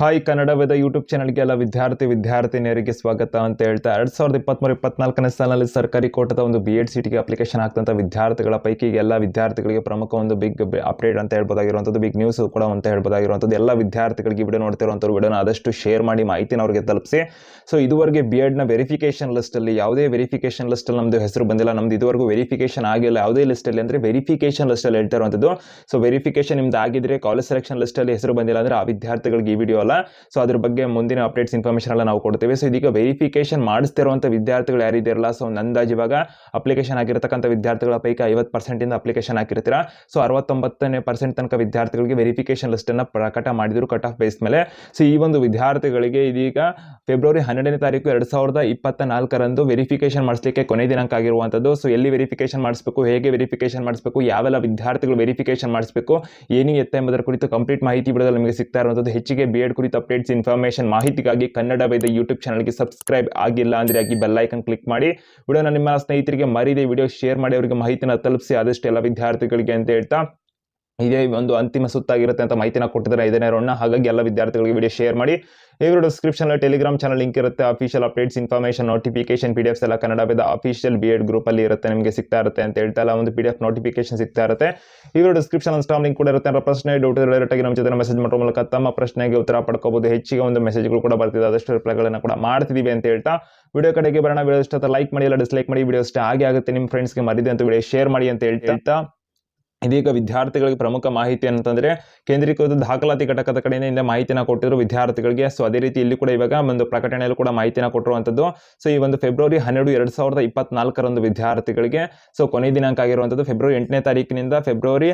Hi Kannada Veda YouTube ಚಾನಲ್ಗೆ ಎಲ್ಲ ವಿದ್ಯಾರ್ಥಿ, ವಿದ್ಯಾರ್ಥಿನಿಯರಿಗೆ ಸ್ವಾಗತ ಅಂತ ಹೇಳ್ತಾ ಎರಡ್ ಸಾವಿರದ ಇಪ್ಪತ್ತ್ಮೂರು ಇಪ್ಪತ್ನಾಲ್ಕನೇ ಸಾಲಿನಲ್ಲಿ ಸರ್ಕಾರಿ ಕೋಟದ ಒಂದು ಬಿ ಎಡ್ ಸೀಟಿಗೆ ಅಪ್ಲಿಕೇಶನ್ ಆಗ್ತಂಥ ವಿದ್ಯಾರ್ಥಿಗಳ ಪೈಕಿ ಎಲ್ಲ ವಿದ್ಯಾರ್ಥಿಗಳಿಗೆ ಪ್ರಮುಖ ಒಂದು ಬಿಗ್ ಅಪ್ಡೇಟ್ ಅಂತ ಹೇಳ್ಬೋದಾಗಿರುವಂಥದ್ದು ಬಿಗ್ ನ್ಯೂಸ್ ಕೂಡ ಅಂತ ಹೇಳ್ಬೋದಾಗಿರುವಂಥದ್ದು. ಎಲ್ಲ ವಿದ್ಯಾರ್ಥಿಗಳಿಗೆ ವಿಡಿಯೋ ನೋಡ್ತಿರುವಂಥವ್ರು ವಿಡಿಯೋನ ಆದಷ್ಟು ಶೇರ್ ಮಾಡಿ ಮಾಹಿತಿನ ಅವ್ರಿಗೆ ತಲುಪಿಸಿ. ಸೊ ಇದುವರೆಗೆ ಬಿ ಎಡ್ನ ವೆರಿಫಿಕೇಷನ್ ಲಿಸ್ಟಲ್ಲಿ ಯಾವುದೇ ವೆರಿಫಿಕೇಷನ್ ಲಿಸ್ಟಲ್ಲಿ ನಮ್ಮದು ಹೆಸರು ಬಂದಿಲ್ಲ. ನಮ್ದು ಇದುವರೆಗೂ ವೆರಿಫಿಕೇಷನ್ ಆಗಿಲ್ಲ. ಯಾವುದೇ ಲಿಸ್ಟಲ್ಲಿ ಅಂದರೆ ವೆರಿಫಿಕೇಷನ್ ಲಿಸ್ಟಲ್ಲಿ ಹೇಳ್ತಾ ಸೊ ವೆರಿಫಿಕೇಷನ್ ನಿಮ್ದು ಆಗಿದ್ರೆ ಕಾಲೇಜ್ ಸೆಲೆಕ್ಷನ್ ಲಿಸ್ಟಲ್ಲಿ ಹೆಸರು ಬಂದಿಲ್ಲ ಅಂದರೆ ಆ ವಿದ್ಯಾರ್ಥಿಗಳಿಗೆ ಈ ವಿಡಿಯೋ ಅಲ್ಲ? ಸೊ ಅದ್ರ ಬಗ್ಗೆ ಮುಂದಿನ ಅಪ್ಡೇಟ್ಸ್ ಇನ್ಫಾರ್ಮೇಷನ್ ಎಲ್ಲ ನಾವು ಕೊಡ್ತೇವೆ. ಸೊ ಇದೀಗ ವೆರಿಫಿಕೇಶನ್ ಮಾಡಿಸ್ತಿರುವಂಥ ವಿದ್ಯಾರ್ಥಿಗಳು ಯಾರಿದ್ದೀರಲ್ಲ ಸೊ ಅಂದಾಜು ಇವಾಗ ಅಪ್ಲಿಕೇಶನ್ ಆಗಿರತಕ್ಕಂಥ ವಿದ್ಯಾರ್ಥಿಗಳ ಪೈಕಿ ಐವತ್ತು ಪರ್ಸೆಂಟಿಂದ ಅಪ್ಲಿಕೇಶನ್ ಹಾಕಿರ್ತೀರಾ? ಸೊ ಅರವತ್ತೊಂಬತ್ತನೇ ಪರ್ಸೆಂಟ್ ತನಕ ವಿದ್ಯಾರ್ಥಿಗಳಿಗೆ ವೆರಿಫಿಕೇಶನ್ ಲಿಸ್ಟನ್ನು ಪ್ರಕಟ ಮಾಡಿದ್ರು ಕಟ್ ಆಫ್ ಬೇಸ್ ಮೇಲೆ. ಸೊ ಈ ಒಂದು ವಿದ್ಯಾರ್ಥಿಗಳಿಗೆ ಇದೀಗ ಫೆಬ್ರವರಿ ಹನ್ನೆರಡನೇ ತಾರೀಕು ಎರಡು ಸಾವಿರದ ಇಪ್ಪತ್ತ ನಾಲ್ಕರಂದು ವೆರಿಫಿಕೇಶನ್ ಮಾಡಿಸಲಿಕ್ಕೆ ಕೊನೆ ದಿನಾಂಕ ಆಗಿರುವಂಥದ್ದು ಸೊ ಎಲ್ಲಿ ವೆರಿಫಿಕೇಶನ್ ಮಾಡಿಸಬೇಕು? ಹೇಗೆ ವೆರಿಫಿಕೇಶನ್ ಮಾಡಿಸಬೇಕು? ಯಾವೆಲ್ಲ ವಿದ್ಯಾರ್ಥಿಗಳು ವೆರಿಫಿಕೇಶನ್ ಮಾಡಿಸಬೇಕು? ಏನು ಎತ್ತ ಎಂಬುದರ ಕುರಿತು ಕಂಪ್ಲೀಟ್ ಮಾಹಿತಿ ಬಿಡೋದು ನಿಮಗೆ ಸಿಗ್ತಾ ಇರುವಂಥದ್ದು ಹೆಚ್ಚಿಗೆ ಬಿ ಎಡ್ ಕುರಿತು ಅಪ್ಡೇಟ್ಸ್ ಇನ್ಫಾರ್ಮೇಷನ್ ಮಾಹಿತಿಗಾಗಿ ಕನ್ನಡ ವೇದ ಯೂಟ್ಯೂಬ್ ಚಾನಲ್ಗೆ ಸಬ್ಸ್ಕ್ರೈಬ್ ಆಗಿಲ್ಲ ಅಂದರೆ ಆಗಿ ಬೆಲ್ ಐಕನ್ ಕ್ಲಿಕ್ ಮಾಡಿ. ವಿಡಿಯೋನ ನಿಮ್ಮ ಸ್ನೇಹಿತರಿಗೆ ಮರಿದೆ, ವಿಡಿಯೋ ಶೇರ್ ಮಾಡಿ, ಅವರಿಗೆ ಮಾಹಿತಿನ ತಲುಪಿಸಿ. ಆದಷ್ಟು ಎಲ್ಲ ವಿದ್ಯಾರ್ಥಿಗಳಿಗೆ ಅಂತ ಹೇಳ್ತಾ ಇದೇ ಒಂದು ಅಂತಿಮ ಸುತ್ತಾಗಿರುತ್ತೆ ಅಂತ ಮಾಹಿತಿನ ಕೊಟ್ಟಿದ್ದಾರೆ ಐದನೇ ರೌಂಡ್ನ. ಹಾಗಾಗಿ ಎಲ್ಲ ವಿದ್ಯಾರ್ಥಿಗಳಿಗೆ ವಿಡಿಯೋ ಶೇರ್ ಮಾಡಿ. ಇವರು ಡಿಸ್ಕ್ರಿಪ್ಷನ್ ಟೆಲಿಗ್ರಾಮ್ ಚಾನಲ್ ಲಿಂಕ್ ಇರುತ್ತೆ. Official updates information notification P D Fs ಎಲ್ಲ Kannada Veda official B Ed ಗ್ರೂಪಲ್ಲಿ ಇರುತ್ತೆ. ನಿಮಗೆ ಸಿಗ್ತಾ ಇರುತ್ತೆ ಅಂತ ಹೇಳ್ತಾ ಒಂದು ಪಿ ಡಿ ಎಫ್ ನೋಟಿಫಿಕೇಶನ್ ಸಿಗ್ತಾ ಇರುತ್ತೆ. ಇವರು ಡಿಸ್ಕ್ರಿಪ್ಷನ್ ಸ್ಟಾಮ್ ಲಿಂಕ್ ಕೂಡ ಇರುತ್ತೆ. ಪ್ರಶ್ನೆ ಡೌಟ್ ಡೈರೆಕ್ಟಾಗಿ ನಮ್ಮ ಜೊತೆ ಮೆಸೇಜ್ ಮಾಡೋ ಮೂಲಕ ತಮ್ಮ ಪ್ರಶ್ನೆಗೆ ಉತ್ತರ ಪಡ್ಕೋಬಹುದು ಹೆಚ್ಚಿಗೆ ಒಂದು ಮೆಸೇಜ್ಗಳು ಕೂಡ ಬರ್ತಿದೆ. ಆದಷ್ಟು ರಿಪ್ಲೈಗಳನ್ನು ಕೂಡ ಮಾಡ್ತಿದ್ದೀವಿ ಅಂತ ಹೇಳ್ತಾ. ವಿಡಿಯೋ ಕಡೆಗೆ ಬರೋಣ. ವಿಡಿಯೋ ಇಷ್ಟ ಲೈಕ್ ಮಾಡಿ. ಎಲ್ಲ ಡಿಸ್ಲೈಕ್ ಮಾಡಿ. ವಿಡಿಯೋ ಇಷ್ಟ ಹಾಗೆ ಆಗುತ್ತೆ. ನಿಮ್ಮ ಫ್ರೆಂಡ್ಸ್ಗೆ ಮರಿದೆ ಅಂತ ವಿಡಿಯೋ ಶೇರ್ ಮಾಡಿ ಅಂತ ಹೇಳ್ತಾ. ಇದೀಗ ವಿದ್ಯಾರ್ಥಿಗಳಿಗೆ ಪ್ರಮುಖ ಮಾಹಿತಿ ಅಂತಂದ್ರೆ ಕೇಂದ್ರೀಕೃತ ದಾಖಲಾತಿ ಘಟಕದ ಕಡೆಯಿಂದ ಮಾಹಿತಿನ ಕೊಟ್ಟಿದ್ರು ವಿದ್ಯಾರ್ಥಿಗಳಿಗೆ ಸೊ ಅದೇ ರೀತಿ ಇಲ್ಲಿ ಕೂಡ ಇವಾಗ ಒಂದು ಪ್ರಕಟಣೆಯಲ್ಲೂ ಕೂಡ ಮಾಹಿತಿನ ಕೊಟ್ಟಿರುವಂಥದ್ದು. ಸೊ ಈ ಒಂದು ಫೆಬ್ರವರಿ ಹನ್ನೆರಡು ಎರಡು ಸಾವಿರದ ಇಪ್ಪತ್ನಾಲ್ಕರಂದು ವಿದ್ಯಾರ್ಥಿಗಳಿಗೆ ಸೊ ಕೊನೆ ದಿನಾಂಕ ಆಗಿರುವಂಥದ್ದು ಫೆಬ್ರವರಿ ಎಂಟನೇ ತಾರೀಕಿನಿಂದ ಫೆಬ್ರವರಿ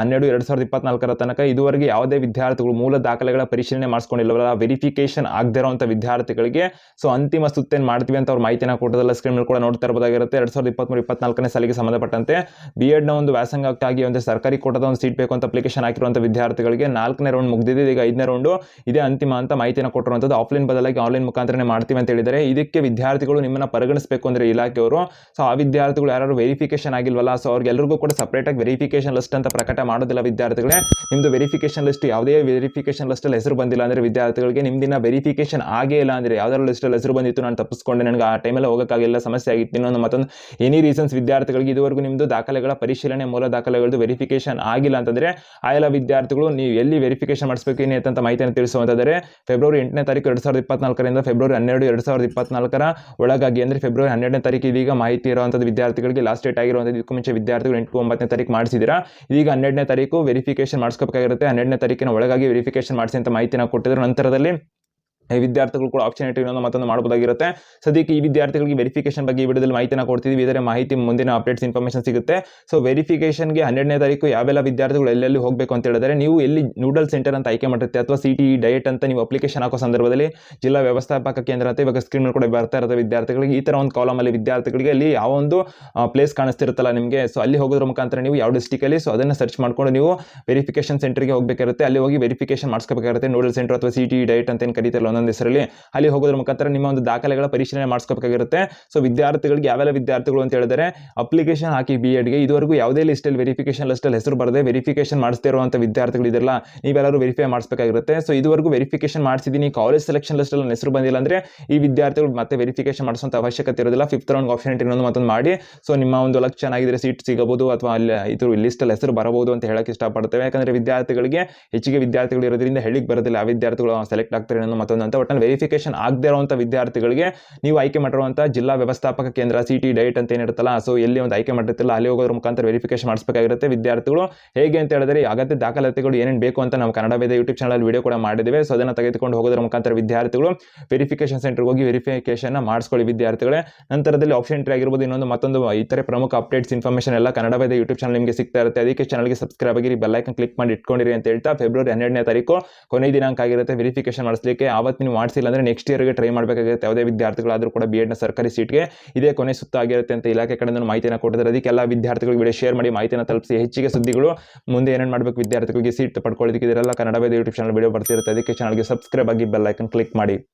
ಹನ್ನೆರಡು ಎರಡು ಸಾವಿರದ ಇಪ್ಪತ್ನಾಲ್ಕರ ತನಕ ಇದುವರೆಗೆ ಯಾವುದೇ ವಿದ್ಯಾರ್ಥಿಗಳು ಮೂಲ ದಾಖಲೆಗಳ ಪರಿಶೀಲನೆ ಮಾಡಿಸ್ಕೊಂಡಿಲ್ಲವಲ್ಲ ವೆರಿಫಿಕೇಶನ್ ಇರುವಂಥ ವಿದ್ಯಾರ್ಥಿಗಳಿಗೆ. ಸೊ ಅಂತಿಮ ಸುತ್ತೇನು ಮಾಡ್ತೀವಿ ಅಂತ ಅವ್ರು ಮಾಹಿತಿನ ಕೊಟ್ಟದಲ್ಲ ಸ್ಕ್ರೀನ್ ಕೂಡ ನೋಡ್ತಾ ಇರಬಹುದಾಗಿರುತ್ತೆ ಎರಡು ಸಾವಿರದ ಇಪ್ಪತ್ಮೂರು, ಇಪ್ಪತ್ನಾಲ್ಕನೇ ಸಾಲಿಗೆ ಸಂಬಂಧಪಟ್ಟಂತೆ ಬಿ ಎಡ್ನ ಒಂದು ವ್ಯಾಸಂಗಕ್ಕಾಗಿ ಒಂದು ಸರ್ಕಾರಿ ಕೋಟದ ಒಂದು ಸೀಟ್ ಬೇಕು ಅಂತ ಅಪ್ಲಿಕೇಶನ್ ಹಾಕಿರುವಂಥ ವಿದ್ಯಾರ್ಥಿಗಳಿಗೆ ನಾಲ್ಕನೇ ರೌಂಡ್ ಮುಗಿದಿದೆ ಈಗ ಐದನೇ ರೌಂಡು ಇದೇ ಅಂತಿಮ ಅಂತ ಮಾಹಿತಿಯನ್ನು ಕೊಟ್ಟಿರುವಂಥದ್ದು ಆಫ್ಲೈನ್ ಬದಲಾಗಿ ಆನ್ಲೈನ್ ಮುಖಾಂತರನೇ ಮಾಡ್ತೀವಿ ಅಂತ ಹೇಳಿದರೆ ಇದಕ್ಕೆ ವಿದ್ಯಾರ್ಥಿಗಳು ನಿಮ್ಮನ್ನ ಪರಿಗಣಿಸಬೇಕು ಅಂದರೆ ಇಲಾಖೆಯವರು. ಸೊ ಆ ವಿದ್ಯಾರ್ಥಿಗಳು ಯಾರು ವೆರಿಫಿಕೇಶನ್ ಆಗಿಲ್ವಲ್ಲ? ಸೊ ಅವ್ರಿಗೆಲ್ಲರಿಗೂ ಕೂಡ ಸಪ್ರೇಟಾಗಿ ವೆರಿಫಿಕೇಶನ್ ಲಿಸ್ಟ್ ಅಂತ ಪ್ರಕಟ ಮಾಡೋದಿಲ್ಲ ವಿದ್ಯಾರ್ಥಿಗಳೇ. ನಿಮ್ಮದು ವೆರಿಫಿಕೇಶನ್ ಲಿಸ್ಟ್ ಯಾವುದೇ ವೆರಿಫಿಕೇಶನ್ ಲಿಸ್ಟಲ್ಲಿ ಹೆಸರು ಬಂದಿಲ್ಲ ಅಂದರೆ ವಿದ್ಯಾರ್ಥಿಗಳಿಗೆ ನಿಮ್ಮದಿನ ವೆರಿಫಿಕೇಶನ್ ಆಗೇ ಇಲ್ಲ ಅಂದರೆ ಯಾವ್ದಾದ್ರು ಲಿಸ್ಟಲ್ಲಿ ಹೆಸರು ಬಂದಿತ್ತು ನಾನು ತಪ್ಪಿಸ್ಕೊಂಡೆ. ನನಗೆ ಆ ಟೈಮಲ್ಲಿ ಹೋಗೋಕ್ಕಾಗಿಲ್ಲ, ಸಮಸ್ಯೆ ಆಗಿತ್ತು. ಇನ್ನೊಂದು ಮತ್ತೊಂದು ಎನಿ ರೀಸನ್ಸ್ ವಿದ್ಯಾರ್ಥಿಗಳಿಗೆ ಇದುವರೆಗೂ ನಿಮ್ಮದು ದಾಖಲೆಗಳ ಪರಿಶೀಲನೆ ಮೂಲ ವೆರಿಫಿಕೇಶನ್ ಆಗಿಲ್ಲ ಅಂತಂದರೆ ಆ ಎಲ್ಲ ವಿದ್ಯಾರ್ಥಿಗಳು ನೀವು ಎಲ್ಲಿ ವೆರಿಫಿಕೇಶನ್ ಮಾಡಿಸ್ಬೇಕು, ಏನೇ ಅಂತ ಮಾಹಿತಿಯನ್ನು ತಿಳಿಸುವಂತಂದರೆ ಫೆಬ್ರವರಿ ಎಂಟನೇ ತಾರೀಕು ಎರಡು ಸಾವಿರದ ಇಪ್ಪತ್ನಾಲ್ಕರಿಂದ ಫೆಬ್ರವರಿ ಹನ್ನೆರಡು ಎರಡು ಸಾವಿರದ ಇಪ್ಪತ್ನಾಲ್ಕರ ಒಳಗಾಗಿ ಅಂದರೆ ಫೆಬ್ರವರಿ ಹನ್ನೆರಡನೇ ತಾರೀಕು ಇದೀಗ ಮಾಹಿತಿ ಇರುವಂಥದ್ದು ವಿದ್ಯಾರ್ಥಿಗಳಿಗೆ ಲಾಸ್ಟ್ ಡೇಟ್ ಆಗಿರುವಂಥದ್ದು ಇದಕ್ಕೂ ಮುಂಚೆ ವಿದ್ಯಾರ್ಥಿಗಳು ಎಂಟು ಒಂಬತ್ತನೇ ತಾರೀಕು ಮಾಡಿಸಿದ್ದೀರಾ? ಈಗ ಹನ್ನೆರಡನೇ ತಾರೀಕು ವೆರಿಫಿಕೇಶನ್ ಮಾಡಿಸ್ಕೋಬೇಕಾಗಿರುತ್ತೆ. ಹನ್ನೆರಡನೇ ತಾರೀಕಿನ ಒಳಗಾಗಿ ವೆರಿಫಿಕೇಶನ್ ಮಾಡಿಸಿ ಅಂತ ಮಾಹಿತಿನ ಕೊಟ್ಟಿದ್ರು. ನಂತರದಲ್ಲಿ ವಿದ್ಯಾರ್ಥಿಗಳು ಕೂಡ ಆಪ್ಷನ್ ಇನ್ನೊಂದು ಮತ್ತೊಂದು ಮಾಡಬಹುದಾಗಿರುತ್ತೆ ಸದ್ಯಕ್ಕೆ ಈ ವಿದ್ಯಾರ್ಥಿಗಳಿಗೆ ವೆರಿಫಿಕೇಶನ್ ಬಗ್ಗೆ ಈ ವಿಡಿಯೋದಲ್ಲಿ ಮಾಹಿತಿನ ಕೊಡ್ತೀವಿ ಇದರ ಮಾಹಿತಿ ಮುಂದಿನ ಅಪ್ಡೇಟ್ಸ್ ಇನ್ಫಾರ್ಮೇಷನ್ ಸಿಗುತ್ತೆ. ಸೊ ವೆರಿಫಿಕೇಶನ್ಗೆ ಹನ್ನೆರಡನೇ ತಾರೀಕು ಯಾವೆಲ್ಲ ವಿದ್ಯಾರ್ಥಿಗಳು ಎಲ್ಲೆಲ್ಲಿ ಹೋಗಬೇಕು ಅಂತ ಹೇಳಿದರೆ, ನೀವು ಎಲ್ಲಿ ನೂಡಲ್ ಸೆಂಟರ್ ಅಂತ ಆಯ್ಕೆ ಮಾಡಿರುತ್ತೆ ಅಥವಾ ಸಿ ಟಿ ಡಯಟ್ ಅಂತ ನೀವು ಅಪ್ಲಿಕೇಶನ್ ಹಾಕೋ ಸಂದರ್ಭದಲ್ಲಿ ಜಿಲ್ಲಾ ವ್ಯವಸ್ಥಾಪಕ ಕೇಂದ್ರ ಅಂತ ಇವಾಗ ಸ್ಕ್ರೀನ್ ಕೂಡ ಬರ್ತಾ ಇರುತ್ತೆ ವಿದ್ಯಾರ್ಥಿಗಳಿಗೆ. ಈ ಥರ ಒಂದು ಕಾಲಮಲ್ಲಿ ವಿದ್ಯಾರ್ಥಿಗಳಿಗೆ ಅಲ್ಲಿ ಯಾವ ಒಂದು ಪ್ಲೇಸ್ ಕಾಣಿಸ್ತಿರುತ್ತಲ್ಲ ನಿಮಗೆ. ಸೊ ಅಲ್ಲಿ ಹೋಗೋದ್ರ ಮುಖಾಂತರ ನೀವು ಯಾವ ಡಿಸ್ಟಿಕಲ್ಲಿ ಸೊ ಅದನ್ನು ಸರ್ಚ್ ಮಾಡ್ಕೊಂಡು ನೀವು ವೆರಿಫಿಕೇಶನ್ ಸೆಂಟರ್ಗೆ ಹೋಗಬೇಕಿರುತ್ತೆ ಅಲ್ಲಿ ಹೋಗಿ ವೆರಿಫಿಕೇಶನ್ ಮಾಡಿಸ್ಕೋಬೇಕಾಗುತ್ತೆ ನೂಡಲ್ ಸೆಂಟರ್ ಅಥವಾ ಸಿ ಟಿ ಡಯಟ್ ಅಂತ ಏನು ಕರೀತಾರಲ್ಲ ಒಂದೊಂದು ಹೆಸರಲ್ಲಿ ಅಲ್ಲಿ ಹೋಗೋದ್ರ ಮುಖಾಂತರ ನಿಮ್ಮ ಒಂದು ದಾಖಲೆಗಳ ಪರಿಶೀಲನೆ ಮಾಡಿಸ್ಕೋಬೇಕಾಗಿರುತ್ತೆ. ಸೊ ವಿದ್ಯಾರ್ಥಿಗಳಿಗೆ ಯಾವೆಲ್ಲ ವಿದ್ಯಾರ್ಥಿಗಳು ಅಂತ ಹೇಳಿದರೆ ಅಪ್ಲಿಕೇಶನ್ ಹಾಕಿ ಬಿ ಎಡ್ಗೆ ಇದುವರೆಗೂ ಯಾವುದೇ ಲಿಸ್ಟಲ್ಲಿ ವೆರಿಫಿಕೇಶನ್ ಲಿಸ್ಟಲ್ಲಿ ಹೆಸರು ಬರದೆ ವೆರಿಫಿಕೇಶನ್ ಮಾಡಿಸ್ತಾ ಇರುವಂಥ ವಿದ್ಯಾರ್ಥಿಗಳು ಇದೆಲ್ಲ ನೀವೆಲ್ಲರೂ ವೆರಿಫೈ ಮಾಡಿಸ್ಬೇಕಾಗಿರುತ್ತೆ. ಸೊ ಇದುವರೆಗೂ ವೆರಿಫಿಕೇಶನ್ ಮಾಡಿಸಿದ್ದೀನಿ ಕಾಲೇಜ್ ಸೆಲೆಕ್ಷನ್ ಲಿಸ್ಟಲ್ಲಿ ನನ್ನ ಹೆಸರು ಬಂದಿಲ್ಲ ಅಂದರೆ ಈ ವಿದ್ಯಾರ್ಥಿಗಳು ಮತ್ತೆ ವೆರಿಫಿಕೇಶನ್ ಮಾಡಿಸುವಂಥ ಅವಶ್ಯಕತೆ ಇರೋದಿಲ್ಲ. ಫಿಫ್ತ್ ರೌಂಡ್ ಆಪ್ಷನ್ ಇನ್ನೊಂದು ಮತ್ತೊಂದು ಮಾಡಿ. ಸೊ ನಿಮ್ಮ ಒಂದು ಲಕ್ಷ ಚೆನ್ನಾಗಿದ್ರೆ ಸೀಟ್ ಸಿಗಬಹುದು ಅಥವಾ ಅಲ್ಲಿ ಇದು ಲಿಸ್ಟಲ್ಲಿ ಹೆಸರು ಬರಬಹುದು ಅಂತ ಹೇಳಕ್ಕೆ ಇಷ್ಟಪಡ್ತೇವೆ. ಯಾಕಂದರೆ ವಿದ್ಯಾರ್ಥಿಗಳಿಗೆ ಹೆಚ್ಚಿಗೆ ವಿದ್ಯಾರ್ಥಿಗಳು ಇರೋದ್ರಿಂದ ಹೇಳಿಕ್ ಬರೋದಿಲ್ಲ. ಆ ವಿದ್ಯಾರ್ಥಿಗಳು ಸೆಲೆಕ್ಟ್ ಆಗ್ತಾರೆ ಅನ್ನೋ ಮತ್ತೊಂದು ಅಂತ ಒಟ್ಟಲ್ಲಿ ವೆರಿಫಿಕೇಶನ್ ಆಗದೇ ಇರುವಂಥ ವಿದ್ಯಾರ್ಥಿಗಳಿಗೆ ನೀವು ಆಯ್ಕೆ ಮಾಡಿರುವಂಥ ಜಿಲ್ಲಾ ವ್ಯವಸ್ಥಾಪಕ ಕೇಂದ್ರ ಸಿ ಟಿ ಡೈಟ್ ಅಂತ ಏನಿರುತ್ತಲ್ಲ ಸೊ ಎಲ್ಲಿ ಒಂದು ಆಯ್ಕೆ ಮಾಡಿರ್ತಿಲ್ಲ, ಅಲ್ಲಿ ಹೋಗೋದ್ರ ಮುಖಾಂತರ ವೆರಿಫಿಕೇಶನ್ ಮಾಡಿಸಬೇಕಾಗಿರುತ್ತೆ. ವಿದ್ಯಾರ್ಥಿಗಳು ಹೇಗೆ ಅಂತ ಹೇಳಿದ್ರೆ ಅಗತ್ಯ ದಾಖಲಾತಿಗಳು ಏನೇನು ಬೇಕು ಅಂತ ನಾವು Kannada Veda YouTube channel video ಕೂಡ ಮಾಡಿದ್ದೇವೆ. ಸೊ ಅದನ್ನು ತೆಗೆದುಕೊಂಡು ಹೋಗೋದ್ರ ಮುಖಾಂತರ ವಿದ್ಯಾರ್ಥಿಗಳು ವೆರಿಫಿಕೇಶನ್ ಸೆಂಟರ್ಗೆ ಹೋಗಿ ವೆರಿಫಿಕೇಶನ್ ಮಾಡಿಸ್ಕೊಳ್ಳಿ ವಿದ್ಯಾರ್ಥಿಗಳೇ. ನಂತರದಲ್ಲಿ ಆಪ್ಷನ್ ಎಂಟ್ರಿ ಆಗಿರ್ಬೋದು, ಇನ್ನೊಂದು ಮತ್ತೊಂದು ಇತರೆ ಪ್ರಮುಖ ಅಪ್ಡೇಟ್ಸ್ ಇನ್ಫಾರ್ಮೇಷನ್ ಎಲ್ಲ ಕನ್ನಡ ವೇದ ಯೂಟ್ಯೂಬ್ ಚಾನಲ್ ನಿಮಗೆ ಸಿಗ್ತಾ ಇರುತ್ತೆ. ಅದಕ್ಕೆ ಚಾನಲ್ಗೆ ಸಬ್ಸ್ಕ್ರೈಬ್ ಆಗಿರಿ ಬೆಲ್ಲೈಕನ್ ಕ್ಲಿಕ್ ಮಾಡಿ ಇಟ್ಕೊಂಡಿರಿ ಅಂತ ಹೇಳ್ತಾ ಫೆಬ್ರವರಿ ಹನ್ನೆರಡನೇ ತಾರೀಕು ಕೊನೆ ದಿನಾಂಕ ಆಗಿರುತ್ತೆ. ವೆರಿಫಿಕೇಶನ್ ಮಾಡಿಸಲಿಕ್ಕೆ ಆವತ್ತು ನೀವು ಮಾಡಿಸಿಲ್ಲ ಅಂದರೆ ನೆಕ್ಸ್ಟ್ ಇಯರ್ಗೆ ಟ್ರೈ ಮಾಡಬೇಕಾಗುತ್ತೆ ಯಾವುದೇ ವಿದ್ಯಾರ್ಥಿಗಳಾದರೂ ಕೂಡ ಬಿ ಎಡ್ನ ಸರ್ಕಾರಿ ಸೀಟ್ಗೆ ಇದೇ ಕೊನೆ ಸುತ್ತ ಆಗಿರುತ್ತೆ ಅಂತ ಇಲಾಖೆ ಕಡೆಯಿಂದ ಮಾಹಿತಿಯನ್ನು ಕೊಟ್ಟಿದ್ದಾರೆ. ಅದಕ್ಕೆಲ್ಲ ವಿದ್ಯಾರ್ಥಿಗಳಿಗೆ ವಿಡಿಯೋ ಶೇರ್ ಮಾಡಿ ಮಾಹಿತಿಯನ್ನು ತಲುಪಿಸಿ. ಹೆಚ್ಚಿಗೆ ಸುದ್ದಿಗಳು ಮುಂದೆ ಏನೇನು ಮಾಡಬೇಕು ವಿದ್ಯಾರ್ಥಿಗಳಿಗೆ ಸೀಟ್ ಪಡ್ಕೊಳ್ಳೋದಕ್ಕೆ ಇದರೆಲ್ಲ ಕನ್ನಡ ಯೂಟ್ಯೂಬ್ ಚಾನಲ್ ವಿಡಿಯೋ ಬರ್ತಿರುತ್ತೆ. ಅದಕ್ಕೆ ಚಾನಲ್ಗೆ ಸಬ್ಸ್ಕ್ರೈಬ್ ಆಗಿ ಬೆಲ್ ಐಕನ್ ಕ್ಲಿಕ್ ಮಾಡಿ.